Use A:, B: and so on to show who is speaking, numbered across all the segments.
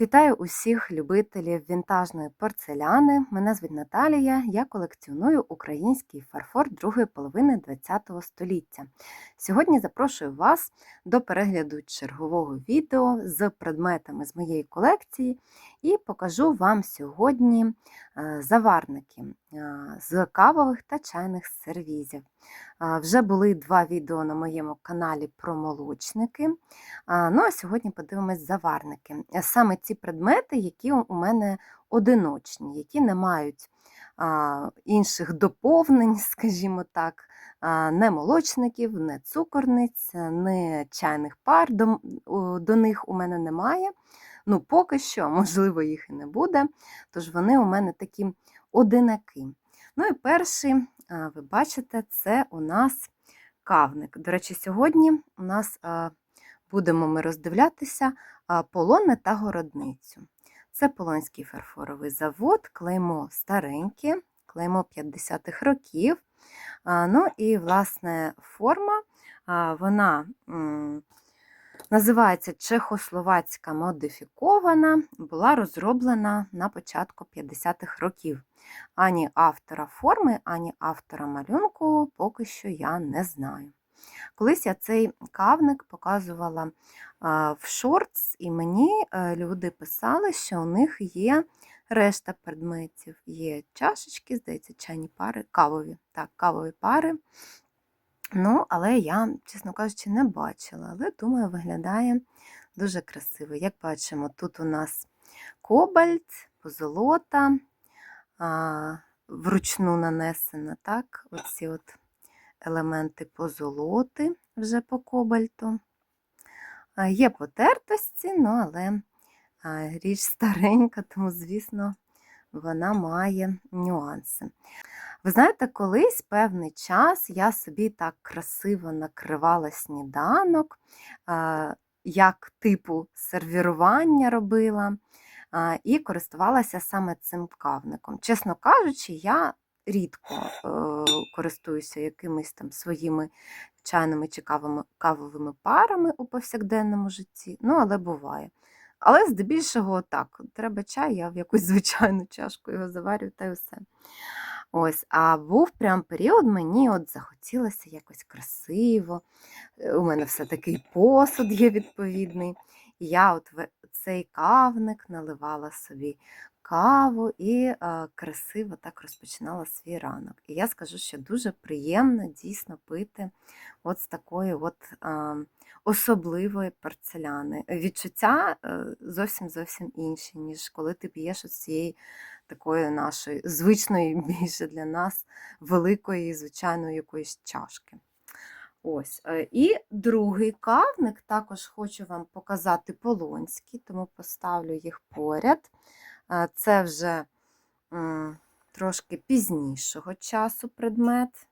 A: Вітаю усіх любителів вінтажної порцеляни. Мене звуть Наталія. Я колекціоную український фарфор другої половини ХХ століття. Сьогодні запрошую вас до перегляду чергового відео з предметами з моєї колекції і покажу вам сьогодні е, заварники з кавових та чайних сервізів. Вже були два відео на моєму каналі про молочники. Ну а сьогодні подивимось заварники. Е, Саме ці предмети, які у мене одиночні, які не мають інших доповнень, скажімо так, не молочників, не цукорниць, не чайних пар до, до них у мене немає. Ну, поки що, можливо, їх і не буде. Тож вони у мене такі одинаки. Ну і перший, ви бачите, це у нас кавник. До речі, сьогодні у нас будемо ми роздивлятися а, полонне та городницю. Це Полонський фарфоровий завод, клеймо стареньке, клеймо 50-х років. Ну і, власне, форма, вона називається Чехословацька модифікована, була розроблена на початку 50-х років. Ані автора форми, ані автора малюнку поки що я не знаю. Колись я цей кавник показувала в шортс, і мені е, люди писали, що у них є решта предметів. Є чашечки, здається, чайні пари, кавові. Так, кавові пари. Ну, але я, чесно кажучи, не бачила. Але думаю, виглядає дуже красиво. Як бачимо, тут у нас кобальт, позолота, а, вручну нанесена, так, оці от елементи позолоти вже по кобальту. А, Є потертості, ну, але а, річ старенька, тому, звісно, вона має нюанси. Ви знаєте, колись певний час я собі так красиво накривала сніданок, як типу сервірування робила, і користувалася саме цим кавником. Чесно кажучи, я рідко е, користуюся якимись там своїми чайними чи кавовими парами у повсякденному житті, ну, але буває. Але здебільшого так, треба чай, я в якусь звичайну чашку його заварю та й все. Ось, а був прям період, мені от захотілося якось красиво. е, У мене все такий посуд є відповідний. І я от в цей кавник наливала собі каву і е, красиво так розпочинала свій ранок. І я скажу, що дуже приємно дійсно пити от з такої от е, особливої порцеляни. Відчуття е, зовсім зовсім інші, ніж коли ти п'єш з цієї такої нашої звичної більше для нас великої, звичайної якоїсь чашки. Ось. е, І другий кавник також хочу вам показати полонський, тому поставлю їх поряд. Е, Це вже трошки пізнішого часу предмет.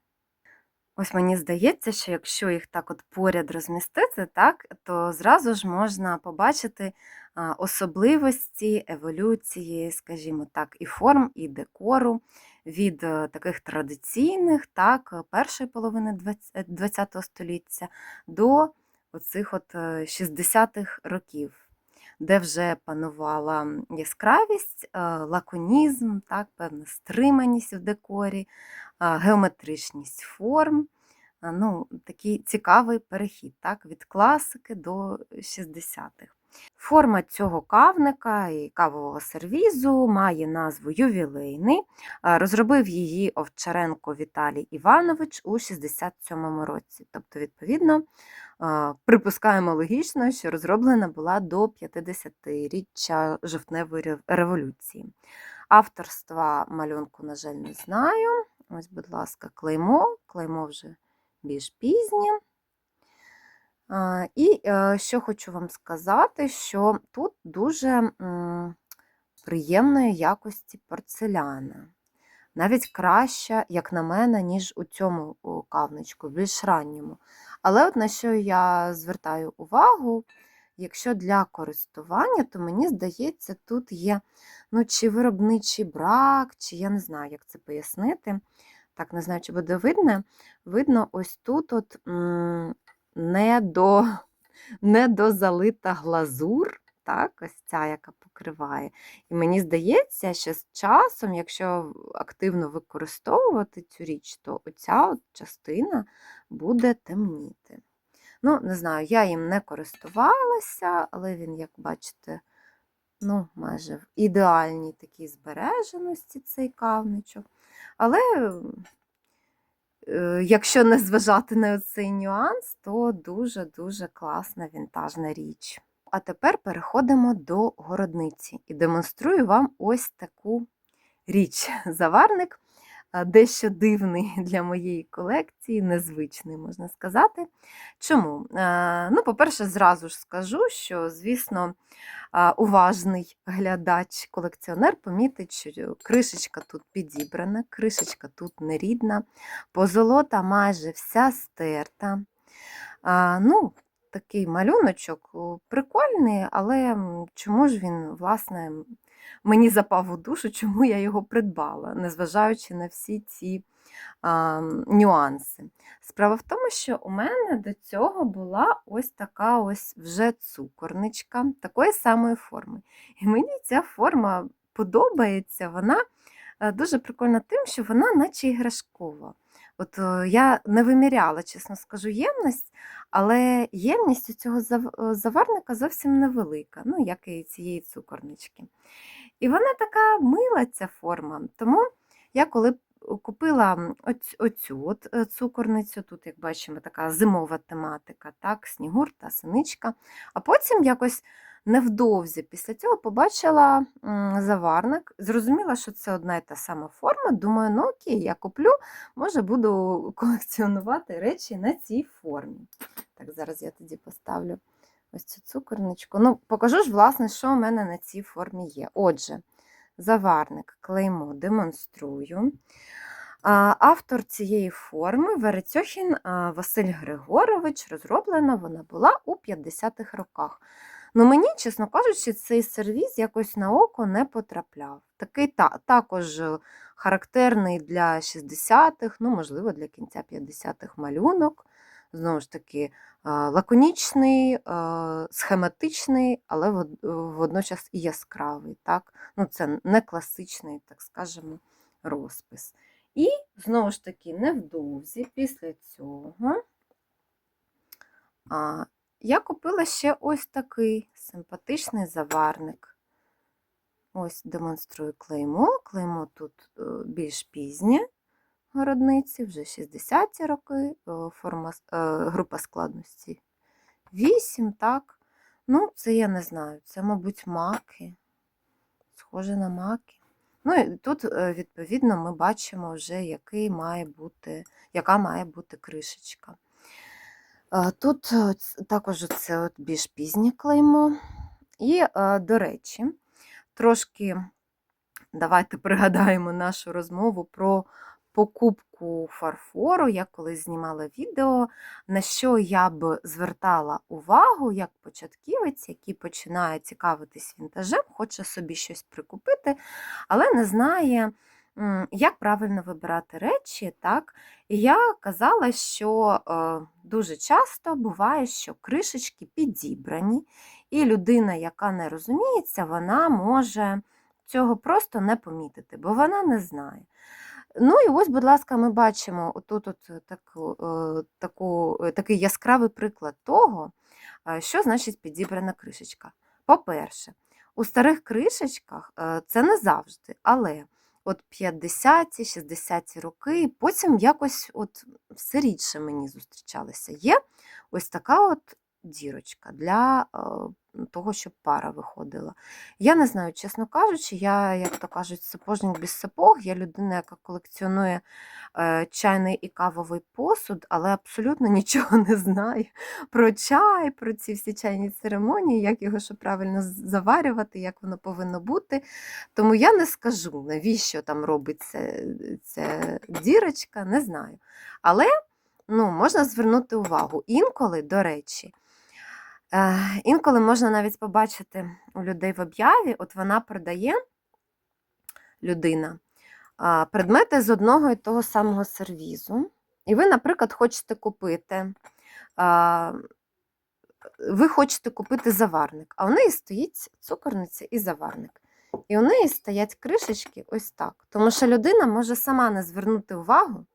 A: Ось мені здається, що якщо їх так от поряд розмістити, так, то зразу ж можна побачити особливості еволюції, скажімо так, і форм, і декору від е, таких традиційних, так, е, першої половини ХХ століття до оцих от е, 60-х років, де вже панувала яскравість, е, лаконізм, так, певна стриманість в декорі, геометричність форм. Ну, такий цікавий перехід так, від класики до 60-х. Форма цього кавника і кавового сервізу має назву ювілейний. Розробив її Овчаренко Віталій Іванович у 67-му році. Тобто, відповідно, припускаємо логічно, що розроблена була до 50-річчя жовтневої революції. Авторства малюнку, на жаль, не знаю. Ось, будь ласка, клеймо. Клеймо вже більш пізнє. І е, що хочу вам сказати, що тут дуже приємної якості порцеляна. Навіть краща, як на мене, ніж у цьому кавничку, більш ранньому. Але от на що я звертаю увагу, якщо для користування, то мені здається, тут є ну, чи виробничий брак, чи я не знаю, як це пояснити. Так, не знаю, чи буде видно. Видно, ось тут от не до, не дозалита глазур, так, ось ця, яка покриває. І мені здається, що з часом, якщо активно використовувати цю річ, то оця от частина буде темніти. Ну, не знаю, я їм не користувалася, але він, як бачите, ну, майже в ідеальній такій збереженості цей кавничок. Але якщо не зважати на цей нюанс, то дуже-дуже класна вінтажна річ. А тепер переходимо до городниці і демонструю вам ось таку річ. Заварник дещо дивний для моєї колекції, незвичний, можна сказати. Чому? Е, Ну, по-перше, зразу ж скажу, що, звісно, уважний глядач, колекціонер помітить, що кришечка тут підібрана, кришечка тут нерідна, позолота майже вся стерта. Ну, Такий малюночок прикольний, але чому ж він, власне, мені запав у душу, чому я його придбала, незважаючи на всі ці а, нюанси. Справа в тому, що у мене до цього була ось така ось вже цукорничка, такої самої форми. І мені ця форма подобається, вона е, дуже прикольна тим, що вона наче іграшкова. От е, я не виміряла, чесно скажу, ємність, але ємність у цього е, заварника зовсім невелика, ну, як і цієї цукорнички. І вона така мила, ця форма. Тому я коли купила оць- оцю от е, цукорницю, тут, як бачимо, така зимова тематика, так, снігур та синичка. А потім якось невдовзі після цього побачила заварник, зрозуміла, що це одна і та сама форма. Думаю, ну окей, я куплю, може буду колекціонувати речі на цій формі. Так, зараз я тоді поставлю ось цю цукорничку. Ну, покажу ж, власне, що у мене на цій формі є. Отже, заварник, клеймо демонструю. Автор цієї форми Верецьохін Василь Григорович. Розроблена вона була у 50-х роках. Ну, мені, чесно кажучи, цей сервіз якось на око не потрапляв. Такий та, також характерний для 60-х, ну, можливо, для кінця 50-х малюнок. Знову ж таки, лаконічний, схематичний, але водночас і яскравий. Так? Ну, це не класичний, так скажемо, розпис. І знову ж таки, невдовзі після цього я купила ще ось такий симпатичний заварник. Ось демонструю клеймо. Клеймо тут е, більш пізнє городниці, вже 60-ті роки, е, форма, е, група складності 8, так. Ну, це я не знаю, це, мабуть, маки. Схоже на маки. Ну і тут, е, відповідно, ми бачимо вже, який має бути, яка має бути кришечка. Тут також це от більш пізнє клеймо. І, до речі, трошки давайте пригадаємо нашу розмову про покупку фарфору. Я колись знімала відео, на що я б звертала увагу як початківець, який починає цікавитись вінтажем, хоче собі щось прикупити, але не знає, як правильно вибирати речі. Так? І я казала, що е, дуже часто буває, що кришечки підібрані, і людина, яка не розуміється, вона може цього просто не помітити, бо вона не знає. Ну і ось, будь ласка, ми бачимо отут от таку, е, таку, е, такий яскравий приклад того, е, що значить підібрана кришечка. По-перше, у старих кришечках е, це не завжди, але от 50-ті, 60-ті роки, потім якось от все рідше мені зустрічалися. Є ось така от дірочка для е, того, щоб пара виходила. Я не знаю, чесно кажучи, я, як то кажуть, сапожник без сапог. Я людина, яка колекціонує е, чайний і кавовий посуд, але абсолютно нічого не знаю про чай, про ці всі чайні церемонії, як його що правильно заварювати, як воно повинно бути. Тому я не скажу, навіщо там робиться ця дірочка, не знаю. Але ну, можна звернути увагу. Інколи, до речі, Е, Інколи можна навіть побачити у людей в об'яві, от вона продає людина предмети з одного і того самого сервізу. І ви, наприклад, хочете купити ви хочете купити заварник, а у неї стоїть цукорниця і заварник. І у неї стоять кришечки ось так. Тому що людина може сама не звернути увагу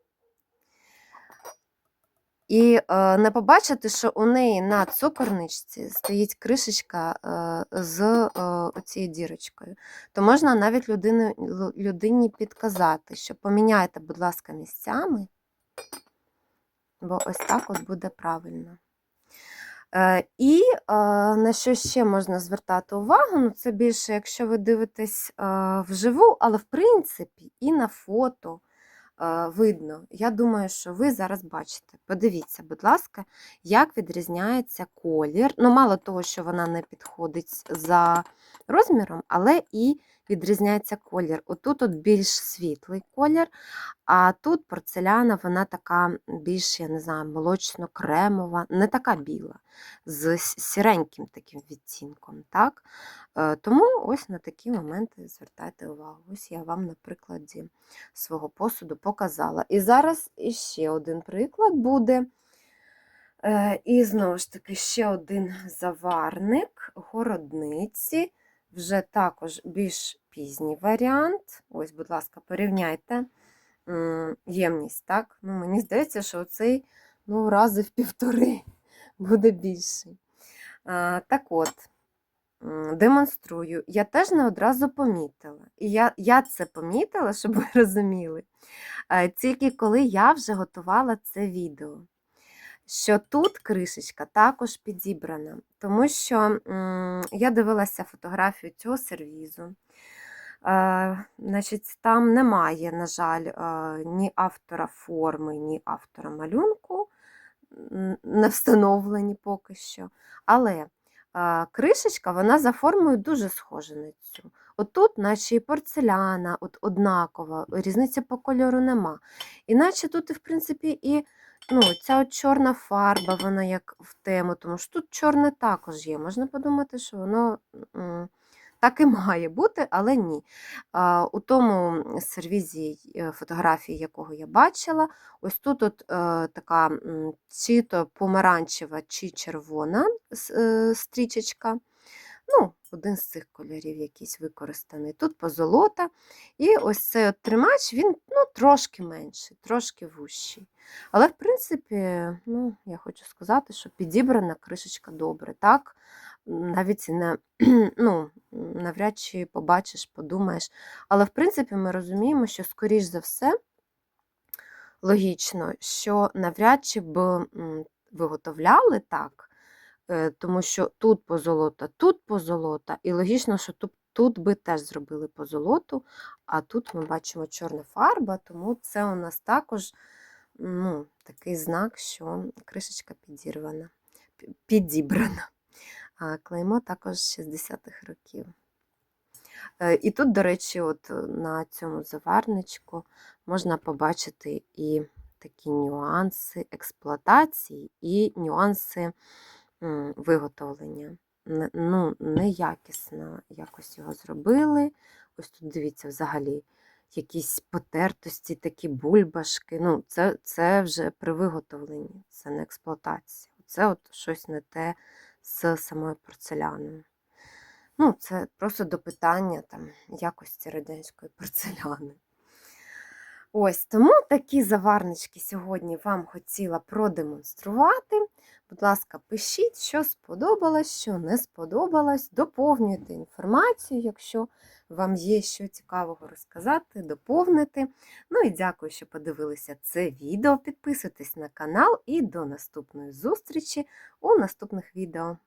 A: і е, не побачити, що у неї на цукорничці стоїть кришечка е, з е, цією дірочкою. То можна навіть людини, людині підказати, що поміняйте, будь ласка, місцями, бо ось так от буде правильно. Е, І е, на що ще можна звертати увагу? Ну, це більше, якщо ви дивитесь е, вживу, але в принципі і на фото видно. Я думаю, що ви зараз бачите. Подивіться, будь ласка, як відрізняється колір. Ну, мало того, що вона не підходить за розміром, але і відрізняється колір. Отут от більш світлий колір, а тут порцеляна, вона така більш, я не знаю, молочно-кремова, не така біла, з сіреньким таким відтінком. Так? Е, Тому ось на такі моменти звертайте увагу. Ось я вам на прикладі свого посуду показала. І зараз іще один приклад буде. Е, І знову ж таки ще один заварник городниці, вже також більш пізній варіант. Ось, будь ласка, порівняйте ємність. так? Ну, мені здається, що оцей ну, рази в півтори буде більший. Так от, демонструю. Я теж не одразу помітила. І я, я це помітила, щоб ви розуміли, тільки коли я вже готувала це відео що тут кришечка також підібрана, тому що я дивилася фотографію цього сервізу. Е, значить, там немає, на жаль, е, ні автора форми, ні автора малюнку, не встановлені поки що. Але е, кришечка вона за формою дуже схожа на цю. Отут, наче і порцеляна, от однакова, різниці по кольору нема. Іначе тут, в принципі, і ну, ця от чорна фарба, вона як в тему, тому що тут чорне також є. Можна подумати, що воно так і має бути, але ні. У тому сервізі е, фотографії, якого я бачила, ось тут от, е, така чи то помаранчева, чи червона е, стрічечка. Ну, один з цих кольорів якийсь використаний. Тут позолота. І ось цей от тримач, він ну, трошки менший, трошки вущий. Але, в принципі, ну, я хочу сказати, що підібрана кришечка добре. Так? Навіть не, ну, навряд чи побачиш, подумаєш. Але, в принципі, ми розуміємо, що, скоріш за все, логічно, що навряд чи б виготовляли так, тому що тут позолота, тут позолота, і логічно, що тут, тут би теж зробили позолоту, а тут ми бачимо чорна фарба, тому це у нас також ну, такий знак, що кришечка підірвана, підібрана. Клеймо також 60-х років. Е, І тут, до речі, от е, на цьому заварничку можна побачити і такі нюанси експлуатації, і нюанси виготовлення. Ну, неякісно якось його зробили. Ось тут дивіться, взагалі, якісь потертості, такі бульбашки. Ну, це, це вже при виготовленні, це не експлуатація. Це от щось не те з самою порцеляною. Ну, це просто до питання там, якості радянської порцеляни. Ось тому такі заварнички сьогодні вам хотіла продемонструвати. Будь ласка, пишіть, що сподобалось, що не сподобалось. Доповнюйте інформацію, якщо вам є що цікавого розказати, доповнити. Ну і дякую, що подивилися це відео. Підписуйтесь на канал і до наступної зустрічі у наступних відео.